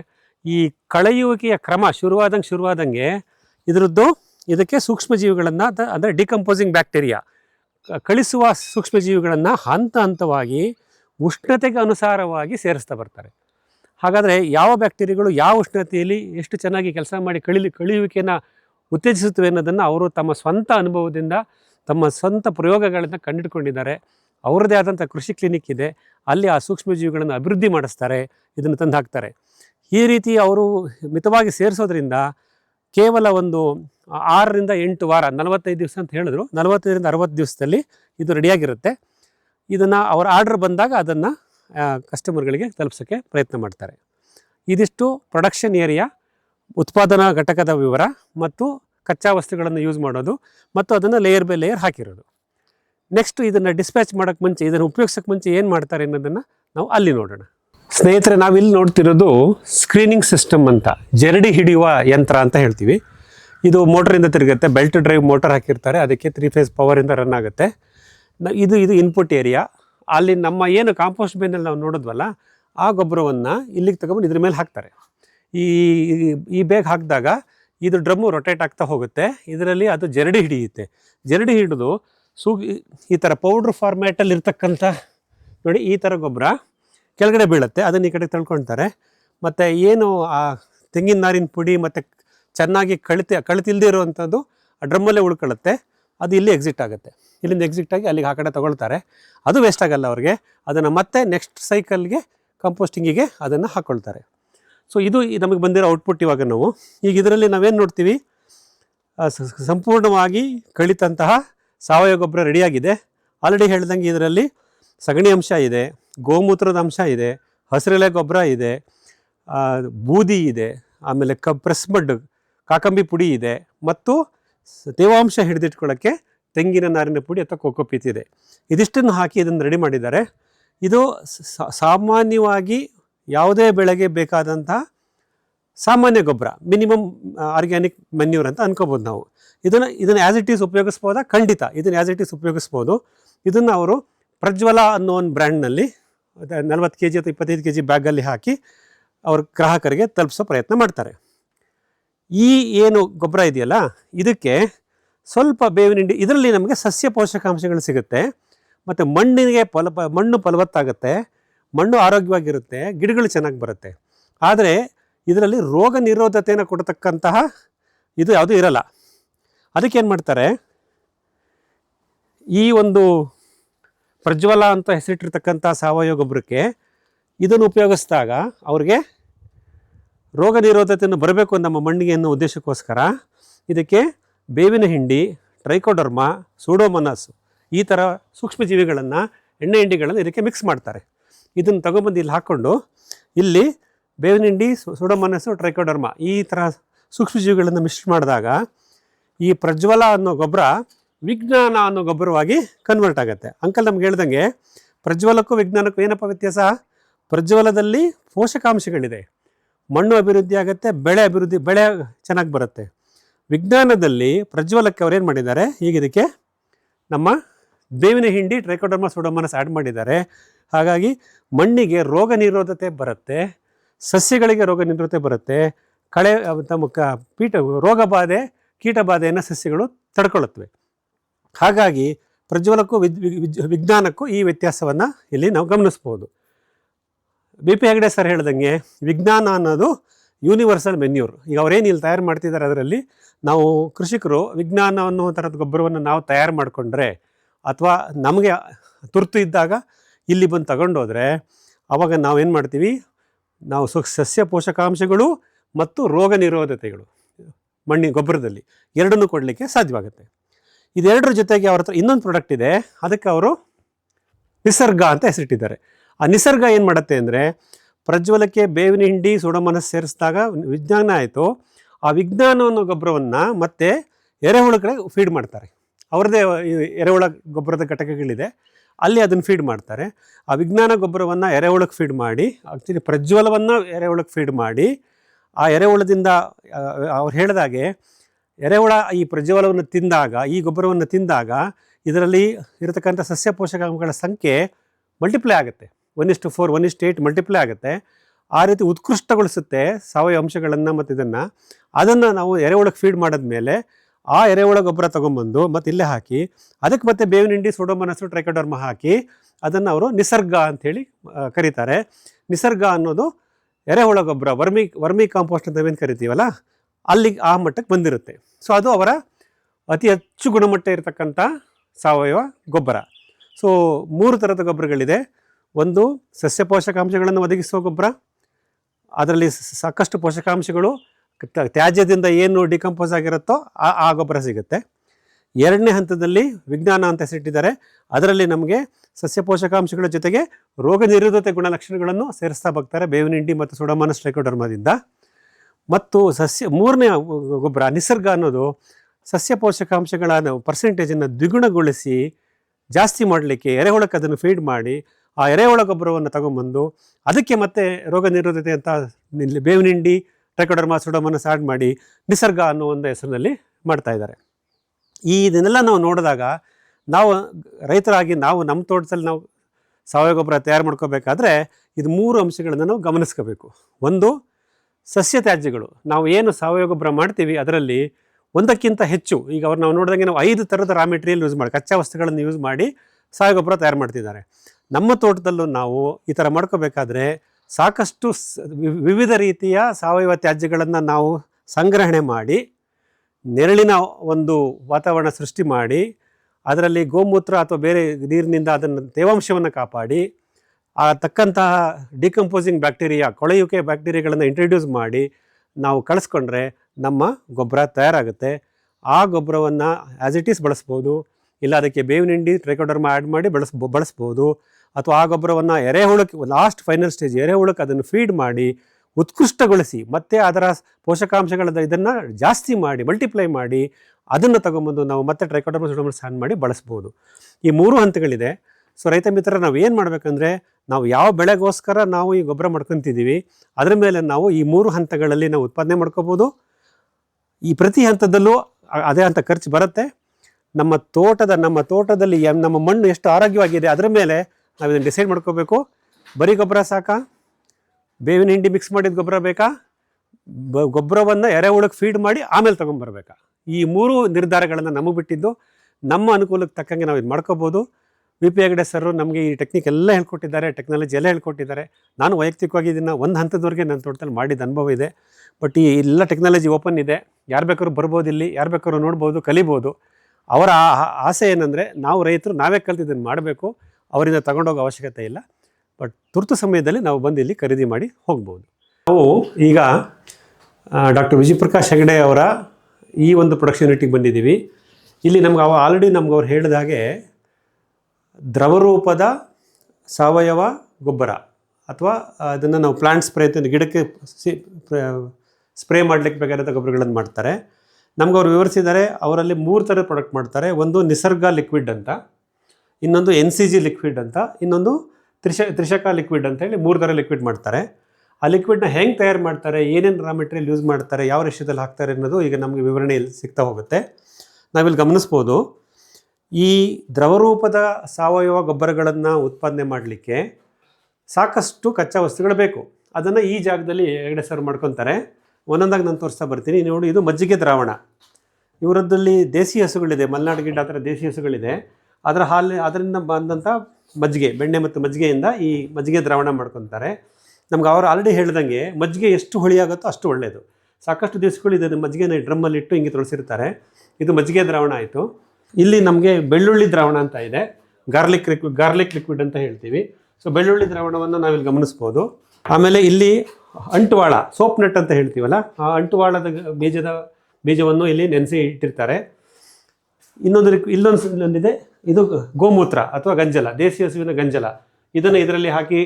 ಈ ಕಳೆಯುವಿಕೆಯ ಕ್ರಮ ಶುರುವಾದಂಗೆ ಶುರುವಾದಂಗೆ ಇದರದ್ದು ಇದಕ್ಕೆ ಸೂಕ್ಷ್ಮಜೀವಿಗಳನ್ನು ಅಂದರೆ ಡಿಕಂಪೋಸಿಂಗ್ ಬ್ಯಾಕ್ಟೀರಿಯಾ ಕಳಿಸುವ ಸೂಕ್ಷ್ಮಜೀವಿಗಳನ್ನು ಹಂತ ಹಂತವಾಗಿ ಉಷ್ಣತೆಗೆ ಅನುಸಾರವಾಗಿ ಸೇರಿಸ್ತಾ ಬರ್ತಾರೆ. ಹಾಗಾದರೆ ಯಾವ ಬ್ಯಾಕ್ಟೀರಿಯಾಗಳು ಯಾವ ಉಷ್ಣತೆಯಲ್ಲಿ ಎಷ್ಟು ಚೆನ್ನಾಗಿ ಕೆಲಸ ಮಾಡಿ ಕಳಿಲಿ ಕಳಿಯುವಿಕೆಯನ್ನು ಉತ್ತೇಜಿಸುತ್ತವೆ ಅನ್ನೋದನ್ನು ಅವರು ತಮ್ಮ ಸ್ವಂತ ಅನುಭವದಿಂದ, ತಮ್ಮ ಸ್ವಂತ ಪ್ರಯೋಗಗಳನ್ನು ಕಂಡುಕೊಂಡಿದ್ದಾರೆ ಅವರದೇ ಆದಂಥ ಕೃಷಿ ಕ್ಲಿನಿಕ್ ಇದೆ. ಅಲ್ಲಿ ಆ ಸೂಕ್ಷ್ಮಜೀವಿಗಳನ್ನು ಅಭಿವೃದ್ಧಿ ಮಾಡಿಸ್ತಾರೆ, ಇದನ್ನು ತಂದು ಹಾಕ್ತಾರೆ ಈ ರೀತಿ ಅವರು ಮಿತವಾಗಿ ಸೇರಿಸೋದ್ರಿಂದ ಕೇವಲ ಒಂದು ಆರರಿಂದ ಎಂಟು ವಾರ, ನಲವತ್ತೈದು ದಿವಸ ಅಂತ ಹೇಳಿದ್ರು, ನಲವತ್ತೈದರಿಂದ ಅರವತ್ತು ದಿವಸದಲ್ಲಿ ಇದು ರೆಡಿಯಾಗಿರುತ್ತೆ ಇದನ್ನು ಅವರ ಆರ್ಡ್ರ್ ಬಂದಾಗ ಅದನ್ನು ಕಸ್ಟಮರ್ಗಳಿಗೆ ತಲುಪಿಸೋಕ್ಕೆ ಪ್ರಯತ್ನ ಮಾಡ್ತಾರೆ. ಇದಿಷ್ಟು ಪ್ರೊಡಕ್ಷನ್ ಏರಿಯಾ ಉತ್ಪಾದನಾ ಘಟಕದ ವಿವರ ಮತ್ತು ಕಚ್ಚಾ ವಸ್ತುಗಳನ್ನು ಯೂಸ್ ಮಾಡೋದು ಮತ್ತು ಅದನ್ನು ಲೇಯರ್ ಬೈ ಲೇಯರ್ ಹಾಕಿರೋದು. ನೆಕ್ಸ್ಟ್ ಇದನ್ನು ಡಿಸ್ಪ್ಯಾಚ್ ಮಾಡೋಕ್ಕೆ ಮುಂಚೆ, ಇದನ್ನು ಉಪಯೋಗಿಸೋಕ್ಕೆ ಮುಂಚೆ ಏನು ಮಾಡ್ತಾರೆ ಅನ್ನೋದನ್ನು ನಾವು ಅಲ್ಲಿ ನೋಡೋಣ. ಸ್ನೇಹಿತರೆ ನಾವಿಲ್ಲಿ ನೋಡ್ತಿರೋದು ಸ್ಕ್ರೀನಿಂಗ್ ಸಿಸ್ಟಮ್ ಅಂತ, ಜರಡಿ ಹಿಡಿಯುವ ಯಂತ್ರ ಅಂತ ಹೇಳ್ತೀವಿ. ಇದು ಮೋಟ್ರಿಂದ ತಿರುಗುತ್ತೆ ಬೆಲ್ಟ್ ಡ್ರೈವ್ ಮೋಟರ್ ಹಾಕಿರ್ತಾರೆ, ಅದಕ್ಕೆ ತ್ರೀ ಫೇಸ್ ಪವರಿಂದ ರನ್ ಆಗುತ್ತೆ. ಇದು ಇದು ಇನ್ಪುಟ್ ಏರಿಯಾ ಅಲ್ಲಿ ನಮ್ಮ ಏನು ಕಾಂಪೋಸ್ಟ್ ಬೇನಲ್ಲಿ ನಾವು ನೋಡಿದ್ವಲ್ಲ, ಆ ಗೊಬ್ಬರವನ್ನು ಇಲ್ಲಿಗೆ ತಗೊಂಡು ಇದ್ರ ಮೇಲೆ ಹಾಕ್ತಾರೆ. ಈ, ಈ- ಬೇಗ ಹಾಕಿದಾಗ ಇದು ಡ್ರಮ್ಮು ರೊಟೇಟ್ ಆಗ್ತಾ ಹೋಗುತ್ತೆ. ಇದರಲ್ಲಿ ಅದು ಜರಡಿ ಹಿಡಿಯುತ್ತೆ. ಜರಡಿ ಹಿಡಿದು ಸೂ ಈ ಥರ ಪೌಡ್ರ್ ಫಾರ್ಮ್ಯಾಟಲ್ಲಿ ಇರ್ತಕ್ಕಂಥ ನೋಡಿ ಈ ಥರ ಗೊಬ್ಬರ ಕೆಳಗಡೆ ಬೀಳುತ್ತೆ. ಅದನ್ನು ಈ ಕಡೆ ತಳ್ಕೊಳ್ತಾರೆ. ಮತ್ತು ಏನು ಆ ತೆಂಗಿನ ನಾರಿನ ಪುಡಿ ಮತ್ತು ಚೆನ್ನಾಗಿ ಕಳಿತೆ, ಕಳಿತಿಲ್ದೇ ಇರುವಂಥದ್ದು ಆ ಡ್ರಮ್ಮಲ್ಲೇ ಉಳ್ಕೊಳ್ಳುತ್ತೆ. ಅದು ಇಲ್ಲಿ ಎಕ್ಸಿಟ್ ಆಗುತ್ತೆ. ಇಲ್ಲಿಂದ ಎಕ್ಸಿಟ್ ಆಗಿ ಅಲ್ಲಿಗೆ ಆ ಕಡೆ ತಗೊಳ್ತಾರೆ. ಅದು ವೇಸ್ಟ್ ಆಗಲ್ಲ ಅವ್ರಿಗೆ. ಅದನ್ನು ಮತ್ತೆ ನೆಕ್ಸ್ಟ್ ಸೈಕಲ್ಗೆ ಕಂಪೋಸ್ಟಿಂಗಿಗೆ ಅದನ್ನು ಹಾಕ್ಕೊಳ್ತಾರೆ ಸೊ ಇದು ನಮಗೆ ಬಂದಿರೋ ಔಟ್ಪುಟ್ ಇವಾಗ ನಾವು. ಈಗ ಇದರಲ್ಲಿ ನಾವೇನು ನೋಡ್ತೀವಿ? ಸಂಪೂರ್ಣವಾಗಿ ಕಳಿತಂತಹ ಸಾವಯವ ಗೊಬ್ಬರ ರೆಡಿಯಾಗಿದೆ ಆಲ್ರೆಡಿ ಹೇಳ್ದಂಗೆ ಇದರಲ್ಲಿ ಸಗಣಿ ಅಂಶ ಇದೆ, ಗೋಮೂತ್ರದ ಅಂಶ ಇದೆ, ಹಸಿರೆಲೆ ಗೊಬ್ಬರ ಇದೆ ಬೂದಿ ಇದೆ, ಆಮೇಲೆ ಕ ಪ್ರೆಸ್ ಮಡ್ ಕಾಕಂಬಿ ಪುಡಿ ಇದೆ, ಮತ್ತು ತೇವಾಂಶ ಹಿಡಿದಿಟ್ಕೊಳ್ಳೋಕ್ಕೆ ತೆಂಗಿನ ನಾರಿನ ಪುಡಿ ಅಥವಾ ಕೋಕೋಪೀತ್ ಇದೆ. ಇದಿಷ್ಟನ್ನು ಹಾಕಿ ಇದನ್ನು ರೆಡಿ ಮಾಡಿದ್ದಾರೆ. ಇದು ಸಾಮಾನ್ಯವಾಗಿ ಯಾವುದೇ ಬೆಳೆಗೆ ಬೇಕಾದಂತಹ ಸಾಮಾನ್ಯ ಗೊಬ್ಬರ, ಮಿನಿಮಮ್ ಆರ್ಗ್ಯಾನಿಕ್ ಮೆನ್ಯೂರ್ ಅಂತ ಅನ್ಕೋಬೋದು ನಾವು. ಇದನ್ನು ಇದನ್ನು ಆ್ಯಸ್ ಇಟ್ ಈಸ್ ಉಪಯೋಗಿಸ್ಬೋದಾ? ಖಂಡಿತ ಇದನ್ನು ಆ್ಯಸ್ ಇಟ್ ಈಸ್ ಉಪಯೋಗಿಸ್ಬೋದು. ಇದನ್ನು ಅವರು ಪ್ರಜ್ವಲ ಅನ್ನೋ ಒಂದು ಬ್ರ್ಯಾಂಡ್ನಲ್ಲಿ ನಲ್ವತ್ತು ಕೆ ಜಿ ಅಥವಾ ಇಪ್ಪತ್ತೈದು ಕೆ ಜಿ ಬ್ಯಾಗಲ್ಲಿ ಹಾಕಿ ಅವ್ರ ಗ್ರಾಹಕರಿಗೆ ತಲುಪಿಸೋ ಪ್ರಯತ್ನ ಮಾಡ್ತಾರೆ. ಈ ಏನು ಗೊಬ್ಬರ ಇದೆಯಲ್ಲ, ಇದಕ್ಕೆ ಸ್ವಲ್ಪ ಬೇವಿನ ಹಿಂಡಿ, ಇದರಲ್ಲಿ ನಮಗೆ ಸಸ್ಯ ಪೋಷಕಾಂಶಗಳು ಸಿಗುತ್ತೆ. ಮತ್ತು ಮಣ್ಣಿಗೆ ಫಲ, ಮಣ್ಣು ಫಲವತ್ತಾಗುತ್ತೆ, ಮಣ್ಣು ಆರೋಗ್ಯವಾಗಿರುತ್ತೆ, ಗಿಡಗಳು ಚೆನ್ನಾಗಿ ಬರುತ್ತೆ. ಆದರೆ ಇದರಲ್ಲಿ ರೋಗ ನಿರೋಧತೆಯನ್ನು ಕೊಡತಕ್ಕಂತಹ ಇದು ಯಾವುದೂ ಇರಲ್ಲ. ಅದಕ್ಕೆ ಏನು ಮಾಡ್ತಾರೆ, ಈ ಒಂದು ಪ್ರಜ್ವಲ ಅಂತ ಹೆಸರಿಟ್ಟಿರ್ತಕ್ಕಂಥ ಸಾವಯವ ಗೊಬ್ಬರಕ್ಕೆ ಇದನ್ನು ಉಪಯೋಗಿಸಿದಾಗ ಅವ್ರಿಗೆ ರೋಗ ನಿರೋಧತೆಯನ್ನು ಬರಬೇಕು ನಮ್ಮ ಮಣ್ಣಿಗೆ ಅನ್ನೋ ಉದ್ದೇಶಕ್ಕೋಸ್ಕರ ಇದಕ್ಕೆ ಬೇವಿನ ಹಿಂಡಿ, ಟ್ರೈಕೋಡರ್ಮ, ಸೂಡೋಮನಸ್ ಈ ಥರ ಸೂಕ್ಷ್ಮಜೀವಿಗಳನ್ನು, ಎಣ್ಣೆ ಹಿಂಡಿಗಳನ್ನು ಇದಕ್ಕೆ ಮಿಕ್ಸ್ ಮಾಡ್ತಾರೆ. ಇದನ್ನು ತಗೊಂಬಂದು ಇಲ್ಲಿ ಹಾಕ್ಕೊಂಡು ಇಲ್ಲಿ ಬೇವಿನ ಹಿಂಡಿ ಸೂಡೋಮನಸ್ಸು ಟ್ರೈಕೋಡರ್ಮ ಈ ಥರ ಸೂಕ್ಷ್ಮಜೀವಿಗಳನ್ನು ಮಿಶ್ರ ಮಾಡಿದಾಗ ಈ ಪ್ರಜ್ವಲ ಅನ್ನೋ ಗೊಬ್ಬರ ವಿಜ್ಞಾನ ಅನ್ನೋ ಗೊಬ್ಬರವಾಗಿ ಕನ್ವರ್ಟ್ ಆಗುತ್ತೆ. ಅಂಕಲ್ ನಮ್ಗೆ ಹೇಳ್ದಂಗೆ ಪ್ರಜ್ವಲಕ್ಕೂ ವಿಜ್ಞಾನಕ್ಕೂ ಏನಪ್ಪ ವ್ಯತ್ಯಾಸ? ಪ್ರಜ್ವಲದಲ್ಲಿ ಪೋಷಕಾಂಶಗಳಿದೆ. ಮಣ್ಣು ಅಭಿವೃದ್ಧಿ ಆಗುತ್ತೆ, ಬೆಳೆ ಅಭಿವೃದ್ಧಿ, ಬೆಳೆ ಚೆನ್ನಾಗಿ ಬರುತ್ತೆ. ವಿಜ್ಞಾನದಲ್ಲಿ ಪ್ರಜ್ವಲಕ್ಕೆ ಅವ್ರು ಏನು ಮಾಡಿದ್ದಾರೆ? ಈಗ ಇದಕ್ಕೆ ನಮ್ಮ ಬೇವಿನ ಹಿಂಡಿ ಟ್ರೈಕೋಡರ್ಮಾ ಸೋಡೋಮನಸ್ ಆ್ಯಡ್ ಮಾಡಿದ್ದಾರೆ. ಹಾಗಾಗಿ ಮಣ್ಣಿಗೆ ರೋಗ ನಿರೋಧತೆ ಬರುತ್ತೆ, ಸಸ್ಯಗಳಿಗೆ ರೋಗ ನಿರೋಧತೆ ಬರುತ್ತೆ, ಕಳೆ ತಮ್ಮ ಕ ಪೀಠ, ರೋಗ ಬಾಧೆ, ಕೀಟ ಬಾಧೆಯನ್ನು ಸಸ್ಯಗಳು ತಡ್ಕೊಳ್ಳುತ್ತವೆ ಹಾಗಾಗಿ ಪ್ರಜ್ವಲಕ್ಕೂ ವಿಜ್ಞಾನಕ್ಕೂ ಈ ವ್ಯತ್ಯಾಸವನ್ನು ಇಲ್ಲಿ ನಾವು ಗಮನಿಸ್ಬೋದು. ಬಿ ಪಿ ಹೆಗ್ಡೆ ಸರ್ ಹೇಳ್ದಂಗೆ ವಿಜ್ಞಾನ ಅನ್ನೋದು ಯೂನಿವರ್ಸಲ್ ಮೆನ್ಯೂರ್ ಈಗ ಅವ್ರೇನು ಇಲ್ಲಿ ತಯಾರು ಮಾಡ್ತಿದ್ದಾರೆ ಅದರಲ್ಲಿ, ನಾವು ಕೃಷಿಕರು ವಿಜ್ಞಾನ ಅನ್ನೋ ಥರದ ಗೊಬ್ಬರವನ್ನು ನಾವು ತಯಾರು ಮಾಡಿಕೊಂಡ್ರೆ ಅಥವಾ ನಮಗೆ ತುರ್ತು ಇದ್ದಾಗ ಇಲ್ಲಿ ಬಂದು ತಗೊಂಡೋದ್ರೆ ಆವಾಗ ನಾವೇನು ಮಾಡ್ತೀವಿ? ನಾವು ಸು, ಸಸ್ಯ ಪೋಷಕಾಂಶಗಳು ಮತ್ತು ರೋಗ ನಿರೋಧತೆಗಳು ಮಣ್ಣಿನ ಗೊಬ್ಬರದಲ್ಲಿ ಎರಡನ್ನೂ ಕೊಡಲಿಕ್ಕೆ ಸಾಧ್ಯವಾಗುತ್ತೆ. ಇದೆರಡರ ಜೊತೆಗೆ ಅವ್ರ ಹತ್ರ ಇನ್ನೊಂದು ಪ್ರಾಡಕ್ಟ್ ಇದೆ, ಅದಕ್ಕೆ ಅವರು ನಿಸರ್ಗ ಅಂತ ಹೆಸರಿಟ್ಟಿದ್ದಾರೆ. ಆ ನಿಸರ್ಗ ಏನು ಮಾಡುತ್ತೆ ಅಂದರೆ ಪ್ರಜ್ವಲಕ್ಕೆ ಬೇವಿನ ಹಿಂಡಿ ಸುಡಮನಸ್ ಸೇರಿಸಿದಾಗ ವಿಜ್ಞಾನ ಆಯಿತು. ಆ ವಿಜ್ಞಾನ ಅನ್ನೋ ಗೊಬ್ಬರವನ್ನು ಮತ್ತೆ ಎರೆಹುಳ ಕಡೆ ಫೀಡ್ ಮಾಡ್ತಾರೆ. ಅವ್ರದ್ದೇ ಈ ಎರೆಹುಳ ಗೊಬ್ಬರದ ಘಟಕಗಳಿದೆ. ಅಲ್ಲಿ ಅದನ್ನು ಫೀಡ್ ಮಾಡ್ತಾರೆ. ಆ ವಿಜ್ಞಾನ ಗೊಬ್ಬರವನ್ನು ಎರೆಹುಳಕ್ಕೆ ಫೀಡ್ ಮಾಡಿ ಆ್ಯಕ್ಚುಲಿ ಪ್ರಜ್ವಲವನ್ನು ಎರೆಹುಳಕ್ಕೆ ಫೀಡ್ ಮಾಡಿ, ಆ ಎರೆಹುಳದಿಂದ ಅವ್ರು ಹೇಳಿದಾಗೆ ಎರೆಹುಳ ಈ ಪ್ರಜ್ವಲವನ್ನು ತಿಂದಾಗ, ಈ ಗೊಬ್ಬರವನ್ನು ತಿಂದಾಗ ಇದರಲ್ಲಿ ಇರತಕ್ಕಂಥ ಸಸ್ಯ ಪೋಷಕಾಂಶಗಳ ಸಂಖ್ಯೆ ಮಲ್ಟಿಪ್ಲೈ ಆಗುತ್ತೆ. ಒನ್ ಇಷ್ಟು ಫೋರ್ ಒನ್ ಇಷ್ಟು ಏಯ್ಟ್ ಮಲ್ಟಿಪ್ಲೈ ಆಗುತ್ತೆ. ಆ ರೀತಿ ಉತ್ಕೃಷ್ಟಗೊಳಿಸುತ್ತೆ ಸಾವಯವ ಅಂಶಗಳನ್ನು ಮತ್ತು ಇದನ್ನು. ಅದನ್ನು ನಾವು ಎರೆಹುಳಕ್ಕೆ ಫೀಡ್ ಮಾಡಿದ್ಮೇಲೆ ಆ ಎರೆಹುಳ ಗೊಬ್ಬರ ತೊಗೊಂಬಂದು ಮತ್ತು ಇಲ್ಲೇ ಹಾಕಿ ಅದಕ್ಕೆ ಮತ್ತೆ ಬೇವಿನ ಹಿಂಡಿ ಸೋಡೋಮನಸ್ಸು ಟ್ರೈಕೋಡರ್ಮ ಹಾಕಿ ಅದನ್ನು ಅವರು ನಿಸರ್ಗ ಅಂಥೇಳಿ ಕರೀತಾರೆ. ನಿಸರ್ಗ ಅನ್ನೋದು ಎರೆಹುಳ ಗೊಬ್ಬರ, ವರ್ಮಿ ವರ್ಮಿ ಕಾಂಪೋಸ್ಟ್ ಅಂತ ಏನು ಕರಿತೀವಲ್ಲ ಅಲ್ಲಿಗೆ ಆ ಮಟ್ಟಕ್ಕೆ ಬಂದಿರುತ್ತೆ. ಸೊ ಅದು ಅವರ ಅತಿ ಹೆಚ್ಚು ಗುಣಮಟ್ಟ ಇರತಕ್ಕಂಥ ಸಾವಯವ ಗೊಬ್ಬರ. ಸೊ ಮೂರು ಥರದ ಗೊಬ್ಬರಗಳಿದೆ. ಒಂದು ಸಸ್ಯ ಪೋಷಕಾಂಶಗಳನ್ನು ಒದಗಿಸುವ ಗೊಬ್ಬರ. ಅದರಲ್ಲಿ ಸಾಕಷ್ಟು ಪೋಷಕಾಂಶಗಳು ತ್ಯಾಜ್ಯದಿಂದ ಏನು ಡಿಕಂಪೋಸ್ ಆಗಿರುತ್ತೋ ಆ ಆ ಗೊಬ್ಬರ ಸಿಗುತ್ತೆ. ಎರಡನೇ ಹಂತದಲ್ಲಿ ವಿಜ್ಞಾನ ಅಂತ ಹೆಸರಿಟ್ಟಿದ್ದಾರೆ. ಅದರಲ್ಲಿ ನಮಗೆ ಸಸ್ಯ ಪೋಷಕಾಂಶಗಳ ಜೊತೆಗೆ ರೋಗ ನಿರೋಧತೆ ಗುಣಲಕ್ಷಣಗಳನ್ನು ಸೇರಿಸ್ತಾ ಬರ್ತಾರೆ ಬೇವಿನ ಹಿಂಡಿ ಮತ್ತು ಸುಡಮಾನ ಟ್ರೈಕೋಡರ್ಮದಿಂದ. ಮತ್ತು ಸಸ್ಯ, ಮೂರನೇ ಗೊಬ್ಬರ ನಿಸರ್ಗ ಅನ್ನೋದು ಸಸ್ಯ ಪೋಷಕಾಂಶಗಳ ಪರ್ಸೆಂಟೇಜನ್ನು ದ್ವಿಗುಣಗೊಳಿಸಿ ಜಾಸ್ತಿ ಮಾಡಲಿಕ್ಕೆ ಎರೆಹುಳಕ್ಕೆ ಅದನ್ನು ಫೀಡ್ ಮಾಡಿ ಆ ಎರೆಹುಳ ಗೊಬ್ಬರವನ್ನು ತಗೊಂಬಂದು ಅದಕ್ಕೆ ಮತ್ತೆ ರೋಗ ನಿರೋಧತೆ ಅಂತ ಇಲ್ಲಿ ಬೇವಿನ ಹಿಂಡಿ ಟ್ರೈಕೋಡರ್ಮಾ ಸುಡಮನಸ್ ಆ್ಯಡ್ ಮಾಡಿ ನಿಸರ್ಗ ಅನ್ನೋ ಒಂದು ಹೆಸರಿನಲ್ಲಿ ಮಾಡ್ತಾ ಇದ್ದಾರೆ. ಈ ಇದನ್ನೆಲ್ಲ ನಾವು ನೋಡಿದಾಗ ನಾವು ರೈತರಾಗಿ ನಾವು ನಮ್ಮ ತೋಟದಲ್ಲಿ ನಾವು ಸಾವಯವ ಗೊಬ್ಬರ ತಯಾರು ಮಾಡ್ಕೋಬೇಕಾದ್ರೆ ಇದು ಮೂರು ಅಂಶಗಳನ್ನು ನಾವು ಗಮನಿಸ್ಕೋಬೇಕು. ಒಂದು, ಸಸ್ಯ ತ್ಯಾಜ್ಯಗಳು. ನಾವು ಏನು ಸಾವಯವ ಗೊಬ್ಬರ ಮಾಡ್ತೀವಿ ಅದರಲ್ಲಿ ಒಂದಕ್ಕಿಂತ ಹೆಚ್ಚು, ಈಗ ಅವ್ರು ನಾವು ನೋಡಿದಂಗೆ ನಾವು ಐದು ಥರದ ರಾ ಮೆಟೀರಿಯಲ್ ಯೂಸ್ ಮಾಡಿ, ಕಚ್ಚಾ ವಸ್ತುಗಳನ್ನು ಯೂಸ್ ಮಾಡಿ ಸಾವಯವ ಗೊಬ್ಬರ ತಯಾರು ಮಾಡ್ತಿದ್ದಾರೆ. ನಮ್ಮ ತೋಟದಲ್ಲೂ ನಾವು ಈ ಥರ ಮಾಡ್ಕೋಬೇಕಾದ್ರೆ ಸಾಕಷ್ಟು ವಿವಿಧ ರೀತಿಯ ಸಾವಯವ ತ್ಯಾಜ್ಯಗಳನ್ನು ನಾವು ಸಂಗ್ರಹಣೆ ಮಾಡಿ, ನೆರಳಿನ ಒಂದು ವಾತಾವರಣ ಸೃಷ್ಟಿ ಮಾಡಿ, ಅದರಲ್ಲಿ ಗೋಮೂತ್ರ ಅಥವಾ ಬೇರೆ ನೀರಿನಿಂದ ಅದನ್ನು ತೇವಾಂಶವನ್ನು ಕಾಪಾಡಿ, ಆ ತಕ್ಕಂತಹ ಡಿಕಂಪೋಸಿಂಗ್ ಬ್ಯಾಕ್ಟೀರಿಯಾ ಕೊಳೆಯುವಿಕೆ ಬ್ಯಾಕ್ಟೀರಿಯಾಗಳನ್ನು ಇಂಟ್ರಡ್ಯೂಸ್ ಮಾಡಿ ನಾವು ಕಳಿಸ್ಕೊಂಡ್ರೆ ನಮ್ಮ ಗೊಬ್ಬರ ತಯಾರಾಗುತ್ತೆ. ಆ ಗೊಬ್ಬರವನ್ನು ಆ್ಯಸ್ ಇಟ್ ಈಸ್ ಬಳಸ್ಬೋದು. ಇಲ್ಲ ಅದಕ್ಕೆ ಬೇವಿನಿಂಡಿ ಟ್ರೈಕೋಡರ್ಮ ಆ್ಯಡ್ ಮಾಡಿ ಬಳಸ್ಬೋ, ಬಳಸ್ಬೋದು. ಅಥವಾ ಆ ಗೊಬ್ಬರವನ್ನು ಎರೆಹುಳಕ್ಕೆ ಲಾಸ್ಟ್ ಫೈನಲ್ ಸ್ಟೇಜ್ ಎರೆಹುಳಕ್ಕೆ ಅದನ್ನು ಫೀಡ್ ಮಾಡಿ ಉತ್ಕೃಷ್ಟಗೊಳಿಸಿ, ಮತ್ತೆ ಅದರ ಪೋಷಕಾಂಶಗಳ ಇದನ್ನು ಜಾಸ್ತಿ ಮಾಡಿ ಮಲ್ಟಿಪ್ಲೈ ಮಾಡಿ, ಅದನ್ನು ತಗೊಂಬಂದು ನಾವು ಮತ್ತೆ ಟ್ರೈಕೋಡರ್ಮ ಸುಡಮಸ್ ಮಾಡಿ ಬಳಸ್ಬೋದು. ಈ ಮೂರು ಹಂತಗಳಿದೆ. ಸೊ ರೈತ ಮಿತ್ರ ನಾವು ಏನು ಮಾಡಬೇಕಂದ್ರೆ, ನಾವು ಯಾವ ಬೆಳೆಗೋಸ್ಕರ ನಾವು ಈ ಗೊಬ್ಬರ ಮಾಡ್ಕೊತಿದ್ದೀವಿ, ಅದರ ಮೇಲೆ ನಾವು ಈ ಮೂರು ಹಂತಗಳಲ್ಲಿ ನಾವು ಉತ್ಪಾದನೆ ಮಾಡ್ಕೋಬೋದು. ಈ ಪ್ರತಿ ಹಂತದಲ್ಲೂ ಅದೇ ಹಂತ ಖರ್ಚು ಬರುತ್ತೆ. ನಮ್ಮ ತೋಟದ, ನಮ್ಮ ತೋಟದಲ್ಲಿ ನಮ್ಮ ಮಣ್ಣು ಎಷ್ಟು ಆರೋಗ್ಯವಾಗಿದೆ, ಅದರ ಮೇಲೆ ನಾವು ಇದನ್ನು ಡಿಸೈಡ್ ಮಾಡ್ಕೋಬೇಕು. ಬರೀ ಗೊಬ್ಬರ ಸಾಕಾ? ಬೇವಿನ ಹಿಂಡಿ ಮಿಕ್ಸ್ ಮಾಡಿದ ಗೊಬ್ಬರ ಬೇಕಾ? ಬ, ಗೊಬ್ಬರವನ್ನು ಎರೆಹುಳಕ್ಕೆ ಫೀಡ್ ಮಾಡಿ ಆಮೇಲೆ ತೊಗೊಂಬರ್ಬೇಕಾ ಈ ಮೂರು ನಿರ್ಧಾರಗಳನ್ನು ನಮಗೆ ಬಿಟ್ಟಿದ್ದು, ನಮ್ಮ ಅನುಕೂಲಕ್ಕೆ ತಕ್ಕಂಗೆ ನಾವು ಇದು ಮಾಡ್ಕೋಬೋದು. ವಿ ಪಿ ಹೆಗಡೆ ಸರ್ ನಮಗೆ ಈ ಟೆಕ್ನಿಕ್ ಎಲ್ಲ ಹೇಳ್ಕೊಟ್ಟಿದ್ದಾರೆ ಟೆಕ್ನಾಲಜಿ ಎಲ್ಲ ಹೇಳ್ಕೊಟ್ಟಿದ್ದಾರೆ. ನಾನು ವೈಯಕ್ತಿಕವಾಗಿ ಇದನ್ನು ಒಂದು ಹಂತದವರೆಗೆ ನನ್ನ ತೋಟದಲ್ಲಿ ಮಾಡಿದ ಅನುಭವ ಇದೆ. ಬಟ್ ಈ ಎಲ್ಲ ಟೆಕ್ನಾಲಜಿ ಓಪನ್ ಇದೆ. ಯಾರು ಬೇಕಾದ್ರು ಬರ್ಬೋದು ಇಲ್ಲಿ, ಯಾರು ಬೇಕಾದ್ರು ನೋಡ್ಬೋದು, ಕಲಿಬೋದು. ಅವರ ಆಸೆ ಏನಂದರೆ ನಾವು ರೈತರು ನಾವೇ ಕಲ್ತಿದ್ದನ್ನು ಮಾಡಬೇಕು. ಅವರಿಂದ ತಗೊಂಡೋಗೋ ಅವಶ್ಯಕತೆ ಇಲ್ಲ. ಬಟ್ ತುರ್ತು ಸಮಯದಲ್ಲಿ ನಾವು ಬಂದು ಇಲ್ಲಿ ಖರೀದಿ ಮಾಡಿ ಹೋಗ್ಬೋದು. ನಾವು ಈಗ ಡಾಕ್ಟರ್ ವಿಜಯಪ್ರಕಾಶ್ ಹೆಗಡೆ ಅವರ ಈ ಒಂದು ಪ್ರೊಡಕ್ಷನ್ ಯೂನಿಟಿಗೆ ಬಂದಿದ್ದೀವಿ. ಇಲ್ಲಿ ನಮ್ಗೆ ಅವ ಆಲ್ರೆಡಿ ನಮ್ಗೆ ಅವ್ರು ಹೇಳಿದ ಹಾಗೆ ದ್ರವರೂಪದ ಸಾವಯವ ಗೊಬ್ಬರ ಅಥವಾ ಅದನ್ನು ನಾವು ಪ್ಲಾಂಟ್ ಸ್ಪ್ರೇ ಅಂತ ಗಿಡಕ್ಕೆ ಸ್ಪ್ರೇ ಮಾಡಲಿಕ್ಕೆ ಬೇಕಾದಂಥ ಗೊಬ್ಬರಗಳನ್ನು ಮಾಡ್ತಾರೆ. ನಮ್ಗೆ ಅವ್ರು ವಿವರಿಸಿದ್ದಾರೆ, ಅವರಲ್ಲಿ ಮೂರು ಥರದ ಪ್ರಾಡಕ್ಟ್ ಮಾಡ್ತಾರೆ. ಒಂದು ನಿಸರ್ಗ ಲಿಕ್ವಿಡ್ ಅಂತ. ಇನ್ನೊಂದು ಎನ್ ಸಿ ಜಿ ಲಿಕ್ವಿಡ್ ಅಂತ, ಇನ್ನೊಂದು ತ್ರಿಶ ತ್ರಿಶಕ ಲಿಕ್ವಿಡ್ ಅಂತ ಹೇಳಿ ಮೂರು ಥರ ಲಿಕ್ವಿಡ್ ಮಾಡ್ತಾರೆ. ಆ ಲಿಕ್ವಿಡ್ನ ಹೆಂಗೆ ತಯಾರು ಮಾಡ್ತಾರೆ, ಏನೇನು ರಾ ಮೆಟೀರಿಯಲ್ ಯೂಸ್ ಮಾಡ್ತಾರೆ, ಯಾವ ರೇಷ್ಯದಲ್ಲಿ ಹಾಕ್ತಾರೆ ಅನ್ನೋದು ಈಗ ನಮಗೆ ವಿವರಣೆಯಲ್ಲಿ ಸಿಗ್ತಾ ಹೋಗುತ್ತೆ. ನಾವಿಲ್ಲಿ ಗಮನಿಸ್ಬೋದು, ಈ ದ್ರವರೂಪದ ಸಾವಯವ ಗೊಬ್ಬರಗಳನ್ನು ಉತ್ಪಾದನೆ ಮಾಡಲಿಕ್ಕೆ ಸಾಕಷ್ಟು ಕಚ್ಚಾ ವಸ್ತುಗಳು ಬೇಕು. ಅದನ್ನು ಈ ಜಾಗದಲ್ಲಿ ಹೆಗಡೆ ಸರ್ವ್ ಮಾಡ್ಕೊತಾರೆ. ಒಂದೊಂದಾಗಿ ನಾನು ತೋರಿಸ್ತಾ ಬರ್ತೀನಿ. ನೋಡಿ, ಇದು ಮಜ್ಜಿಗೆ ದ್ರಾವಣ. ಇವರದ್ದಲ್ಲಿ ದೇಸಿ ಹಸುಗಳಿದೆ, ಮಲೆನಾಡು ಗಿಡ್ಡ ಆ ಥರ ದೇಸಿ ಹಸುಗಳಿದೆ. ಅದರ ಹಾಲು ಅದರಿಂದ ಬಂದಂಥ ಮಜ್ಜಿಗೆ, ಬೆಣ್ಣೆ ಮತ್ತು ಮಜ್ಜಿಗೆಯಿಂದ ಈ ಮಜ್ಜಿಗೆ ದ್ರಾವಣ ಮಾಡ್ಕೊತಾರೆ. ನಮ್ಗೆ ಅವರು ಆಲ್ರೆಡಿ ಹೇಳ್ದಂಗೆ ಮಜ್ಜಿಗೆ ಎಷ್ಟು ಹುಳಿಯಾಗುತ್ತೋ ಅಷ್ಟು ಒಳ್ಳೆಯದು ಸಾಕಷ್ಟು ದಿವಸಗಳು ಇದನ್ನು ಮಜ್ಜಿಗೆನ ಡ್ರಮ್ಮಲ್ಲಿ ಇಟ್ಟು ಹಿಂಗೆ ತೊಳಸಿರ್ತಾರೆ. ಇದು ಮಜ್ಜಿಗೆ ದ್ರಾವಣ ಆಯಿತು. ಇಲ್ಲಿ ನಮಗೆ ಬೆಳ್ಳುಳ್ಳಿ ದ್ರಾವಣ ಅಂತ ಇದೆ. ಗಾರ್ಲಿಕ್ ಲಿಕ್ವಿಡ್ ಗಾರ್ಲಿಕ್ ಲಿಕ್ವಿಡ್ ಅಂತ ಹೇಳ್ತೀವಿ. ಸೊ ಬೆಳ್ಳುಳ್ಳಿ ದ್ರಾವಣವನ್ನು ನಾವಿಲ್ಲಿ ಗಮನಿಸ್ಬೋದು. ಆಮೇಲೆ ಇಲ್ಲಿ ಅಂಟುವಾಳ ಸೋಪ್ ನಟ್ ಅಂತ ಹೇಳ್ತೀವಲ್ಲ, ಆ ಅಂಟುವಾಳದ ಬೀಜದ ಬೀಜವನ್ನು ಇಲ್ಲಿ ನೆನೆಸಿ ಇಟ್ಟಿರ್ತಾರೆ. ಇನ್ನೊಂದು ಇಲ್ಲೊಂದು ಇದೆ ಇದು ಗೋಮೂತ್ರ ಅಥವಾ ಗಂಜಲ ದೇಸಿ ಹಸುವಿನ ಗಂಜಲ. ಇದನ್ನು ಇದರಲ್ಲಿ ಹಾಕಿ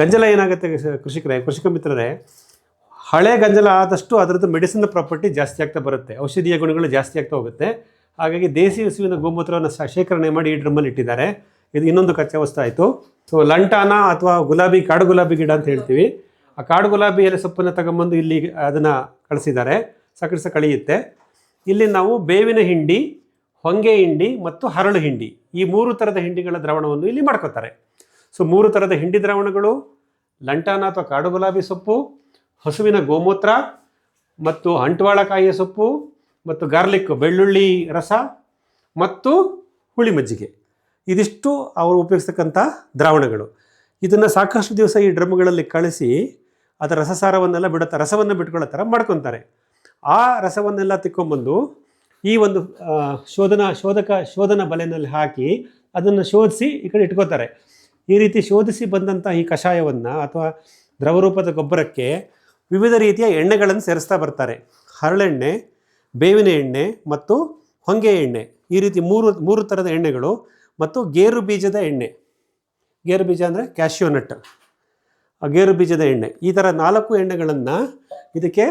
ಗಂಜಲ ಏನಾಗುತ್ತೆ ಕೃಷಿಕರೇ, ಕೃಷಿಕ ಮಿತ್ರರೇ, ಹಳೆ ಗಂಜಲ ಆದಷ್ಟು ಅದರದ್ದು ಮೆಡಿಸಿನ್ ಪ್ರಾಪರ್ಟಿ ಜಾಸ್ತಿ ಆಗ್ತಾ ಬರುತ್ತೆ. ಔಷಧೀಯ ಗುಣಗಳು ಜಾಸ್ತಿ ಆಗ್ತಾ ಹೋಗುತ್ತೆ. ಹಾಗಾಗಿ ದೇಸಿ ಹಸುವಿನ ಗೋಮೂತ್ರವನ್ನು ಶೇಖರಣೆ ಮಾಡಿ ಈ ಡ್ರಮ್ಮಲ್ಲಿ ಇಟ್ಟಿದ್ದಾರೆ. ಇದು ಇನ್ನೊಂದು ಕಚ್ಚಾ ವಸ್ತು ಆಯಿತು ಸೊ ಲಂಟಾನ ಅಥವಾ ಗುಲಾಬಿ, ಕಾಡು ಗುಲಾಬಿ ಗಿಡ ಅಂತ ಹೇಳ್ತೀವಿ. ಆ ಕಾಡು ಗುಲಾಬಿ ಎಲೆ ಸೊಪ್ಪನ್ನು ತಗೊಂಬಂದು ಇಲ್ಲಿ ಅದನ್ನು ಕಳಿಸಿದ್ದಾರೆ. ಸಕಡಿಸ ಕಳೆಯುತ್ತೆ. ಇಲ್ಲಿ ನಾವು ಬೇವಿನ ಹಿಂಡಿ, ಹೊಂಗೆ ಹಿಂಡಿ ಮತ್ತು ಹರಳು ಹಿಂಡಿ ಈ ಮೂರು ಥರದ ಹಿಂಡಿಗಳ ದ್ರಾವಣವನ್ನು ಇಲ್ಲಿ ಮಾಡ್ಕೋತಾರೆ. ಸೊ, ಮೂರು ಥರದ ಹಿಂಡಿ ದ್ರಾವಣಗಳು ಲಂಟಾನ ಅಥವಾ ಕಾಡು ಗುಲಾಬಿ ಸೊಪ್ಪು, ಹಸುವಿನ ಗೋಮೂತ್ರ ಮತ್ತು ಅಂಟ್ವಾಳಕಾಯಿಯ ಸೊಪ್ಪು ಮತ್ತು ಗಾರ್ಲಿಕ್ ಬೆಳ್ಳುಳ್ಳಿ ರಸ ಮತ್ತು ಹುಳಿ ಮಜ್ಜಿಗೆ. ಇದಿಷ್ಟು ಅವರು ಉಪಯೋಗಿಸ್ತಕ್ಕಂಥ ದ್ರಾವಣಗಳು. ಇದನ್ನು ಸಾಕಷ್ಟು ದಿವಸ ಈ ಡ್ರಮ್ಗಳಲ್ಲಿ ಕಳಿಸಿ ಅದರ ರಸಸಾರವನ್ನೆಲ್ಲ ಬಿಡುತ್ತಾ ರಸವನ್ನು ಬಿಟ್ಕೊಳ್ಳೋ ಥರ ಮಾಡ್ಕೊತಾರೆ. ಆ ರಸವನ್ನೆಲ್ಲ ತಿಕ್ಕೊಂಬಂದು ಈ ಒಂದು ಶೋಧನ, ಶೋಧಕ, ಶೋಧನ ಬಲೆನಲ್ಲಿ ಹಾಕಿ ಅದನ್ನು ಶೋಧಿಸಿ ಈ ಕಡೆ ಇಟ್ಕೋತಾರೆ. ಈ ರೀತಿ ಶೋಧಿಸಿ ಬಂದಂಥ ಈ ಕಷಾಯವನ್ನು ಅಥವಾ ದ್ರವರೂಪದ ಗೊಬ್ಬರಕ್ಕೆ ವಿವಿಧ ರೀತಿಯ ಎಣ್ಣೆಗಳನ್ನು ಸೇರಿಸ್ತಾ ಬರ್ತಾರೆ. ಹರಳೆಣ್ಣೆ, ಬೇವಿನ ಎಣ್ಣೆ ಮತ್ತು ಹೊಂಗೆ ಎಣ್ಣೆ. ಈ ರೀತಿ ಮೂರು ಮೂರು ಥರದ ಎಣ್ಣೆಗಳು ಮತ್ತು ಗೇರು ಬೀಜದ ಎಣ್ಣೆ. ಗೇರು ಬೀಜ ಅಂದರೆ ಕ್ಯಾಶಿಯೋನಟ್ ಗೇರು ಬೀಜದ ಎಣ್ಣೆ. ಈ ಥರ ನಾಲ್ಕು ಎಣ್ಣೆಗಳನ್ನು ಇದಕ್ಕೆ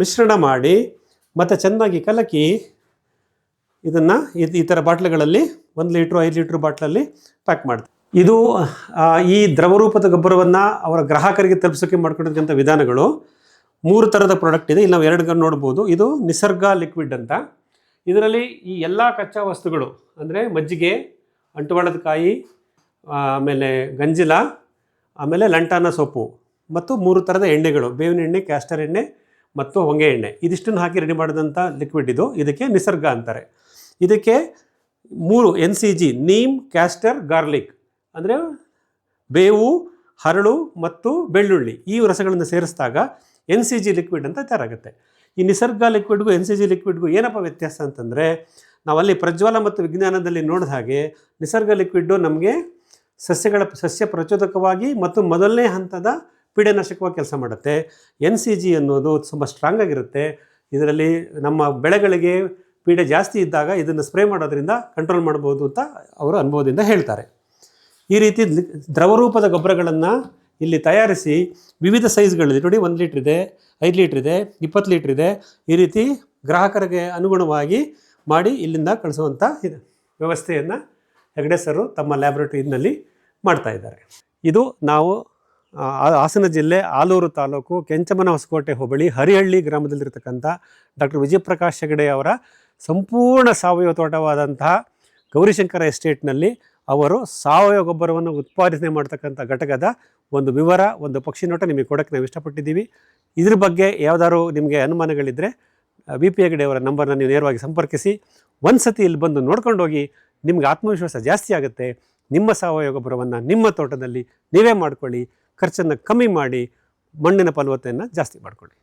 ಮಿಶ್ರಣ ಮಾಡಿ ಮತ್ತು ಚೆನ್ನಾಗಿ ಕಲಕಿ ಇದನ್ನು ಇದು ಈ ಥರ ಬಾಟ್ಲುಗಳಲ್ಲಿ ಒಂದು ಲೀಟ್ರು, ಐದು ಲೀಟ್ರ್ ಬಾಟ್ಲಲ್ಲಿ ಪ್ಯಾಕ್ ಮಾಡ್ತೀವಿ. ಇದು ಈ ದ್ರವರೂಪದ ಗೊಬ್ಬರವನ್ನು ಅವರ ಗ್ರಾಹಕರಿಗೆ ತಲುಪಿಸೋಕೆ ಮಾಡ್ಕೊಂಡಿರ್ತಕ್ಕಂಥ ವಿಧಾನಗಳು. ಮೂರು ಥರದ ಪ್ರಾಡಕ್ಟ್ ಇದೆ. ಇಲ್ಲಿ ನಾವು ಎರಡು ನೋಡ್ಬೋದು. ಇದು ನಿಸರ್ಗ ಲಿಕ್ವಿಡ್ ಅಂತ. ಇದರಲ್ಲಿ ಈ ಎಲ್ಲ ಕಚ್ಚಾ ವಸ್ತುಗಳು, ಅಂದರೆ ಮಜ್ಜಿಗೆ, ಅಂಟುವಾಳದ ಕಾಯಿ ಆಮೇಲೆ ಗಂಜಿಲ, ಆಮೇಲೆ ಲಂಟಾನ ಸೊಪ್ಪು, ಮತ್ತು ಮೂರು ಥರದ ಎಣ್ಣೆಗಳು, ಬೇವಿನ ಎಣ್ಣೆ, ಕ್ಯಾಸ್ಟರ್ ಎಣ್ಣೆ ಮತ್ತು ಹೊಂಗೆ ಎಣ್ಣೆ. ಇದಿಷ್ಟನ್ನು ಹಾಕಿ ರೆಡಿ ಮಾಡಿದಂಥ ಲಿಕ್ವಿಡ್ ಇದು. ಇದಕ್ಕೆ ನಿಸರ್ಗ ಅಂತಾರೆ. ಇದಕ್ಕೆ ಮೂರು N C G neem castor garlic ಅಂದರೆ ಬೇವು, ಹರಳು ಮತ್ತು ಬೆಳ್ಳುಳ್ಳಿ. ಈ ರಸಗಳನ್ನು ಸೇರಿಸಿದಾಗ ಎನ್ ಸಿ ಜಿ ಲಿಕ್ವಿಡ್ ಅಂತ ತಯಾರಾಗುತ್ತೆ. ಈ ನಿಸರ್ಗ ಲಿಕ್ವಿಡ್ಗೂ ಎನ್ ಸಿ ಜಿ ಲಿಕ್ವಿಡ್ಗೂ ಏನಪ್ಪ ವ್ಯತ್ಯಾಸ ಅಂತಂದರೆ, ನಾವಲ್ಲಿ ಪ್ರಜ್ವಲ ಮತ್ತು ವಿಜ್ಞಾನದಲ್ಲಿ ನೋಡಿದ ಹಾಗೆ ನಿಸರ್ಗ ಲಿಕ್ವಿಡ್ಡು ನಮಗೆ ಸಸ್ಯಗಳ, ಸಸ್ಯ ಪ್ರಚೋದಕವಾಗಿ ಮತ್ತು ಮೊದಲನೇ ಹಂತದ ಪೀಡನಾಶಕವಾಗಿ ಕೆಲಸ ಮಾಡುತ್ತೆ. ಎನ್ ಸಿ ಜಿ ಅನ್ನೋದು ತುಂಬ ಸ್ಟ್ರಾಂಗ್ ಆಗಿರುತ್ತೆ. ಇದರಲ್ಲಿ ನಮ್ಮ ಬೆಳೆಗಳಿಗೆ ಪೀಡೆ ಜಾಸ್ತಿ ಇದ್ದಾಗ ಇದನ್ನು ಸ್ಪ್ರೇ ಮಾಡೋದ್ರಿಂದ ಕಂಟ್ರೋಲ್ ಮಾಡ್ಬೋದು ಅಂತ ಅವರು ಅನುಭವದಿಂದ ಹೇಳ್ತಾರೆ. ಈ ರೀತಿ ದ್ರವರೂಪದ ಗೊಬ್ಬರಗಳನ್ನು ಇಲ್ಲಿ ತಯಾರಿಸಿ ವಿವಿಧ ಸೈಜ್ಗಳಿದೆ ನೋಡಿ ಒಂದು ಲೀಟ್ರ್ ಇದೆ, ಐದು ಲೀಟ್ರ್ ಇದೆ, ಇಪ್ಪತ್ತು ಲೀಟ್ರ್ ಇದೆ, ಈ ರೀತಿ ಗ್ರಾಹಕರಿಗೆ ಅನುಗುಣವಾಗಿ ಮಾಡಿ ಇಲ್ಲಿಂದ ಕಳಿಸುವಂಥ ಇದು ವ್ಯವಸ್ಥೆಯನ್ನು ಹೆಗಡೆ ಸರು ತಮ್ಮ ಲ್ಯಾಬ್ರೇಟರಿನಲ್ಲಿ ಮಾಡ್ತಾ ಇದ್ದಾರೆ. ಇದು ನಾವು ಹಾಸನ ಜಿಲ್ಲೆ ಆಲೂರು ತಾಲೂಕು ಕೆಂಚಮನ ಹೊಸಕೋಟೆ ಹೋಬಳಿ ಹರಿಹಳ್ಳಿ ಗ್ರಾಮದಲ್ಲಿರ್ತಕ್ಕಂಥ ಡಾಕ್ಟರ್ ವಿಜಯಪ್ರಕಾಶ್ ಹೆಗಡೆ ಅವರ ಸಂಪೂರ್ಣ ಸಾವಯವ ತೋಟವಾದಂತಹ ಗೌರಿಶಂಕರ ಎಸ್ಟೇಟ್ನಲ್ಲಿ ಅವರು ಸಾವಯವ ಗೊಬ್ಬರವನ್ನು ಉತ್ಪಾದನೆ ಮಾಡ್ತಕ್ಕಂಥ ಘಟಕದ ಒಂದು ವಿವರ, ಒಂದು ಪಕ್ಷಿ ನೋಟ ನಿಮಗೆ ಕೊಡೋಕ್ಕೆ ನಾವು ಇಷ್ಟಪಟ್ಟಿದ್ದೀವಿ. ಇದ್ರ ಬಗ್ಗೆ ಯಾವುದಾದ್ರು ನಿಮಗೆ ಅನುಮಾನಗಳಿದ್ದರೆ ವಿ ಪಿ ಹೆಗಡೆ ಅವರ ನಂಬರ್ನ ನೀವು ನೇರವಾಗಿ ಸಂಪರ್ಕಿಸಿ ಒಂದು ಸತಿ ಇಲ್ಲಿ ಬಂದು ನೋಡ್ಕೊಂಡು ಹೋಗಿ ನಿಮ್ಗೆ ಆತ್ಮವಿಶ್ವಾಸ ಜಾಸ್ತಿ ಆಗುತ್ತೆ. ನಿಮ್ಮ ಸಾವಯವ ಗೊಬ್ಬರವನ್ನು ನಿಮ್ಮ ತೋಟದಲ್ಲಿ ನೀವೇ ಮಾಡ್ಕೊಳ್ಳಿ. ಖರ್ಚನ್ನು ಕಮ್ಮಿ ಮಾಡಿ ಮಣ್ಣಿನ ಫಲವತ್ತತೆಯನ್ನು ಜಾಸ್ತಿ ಮಾಡ್ಕೊಳ್ಳಿ.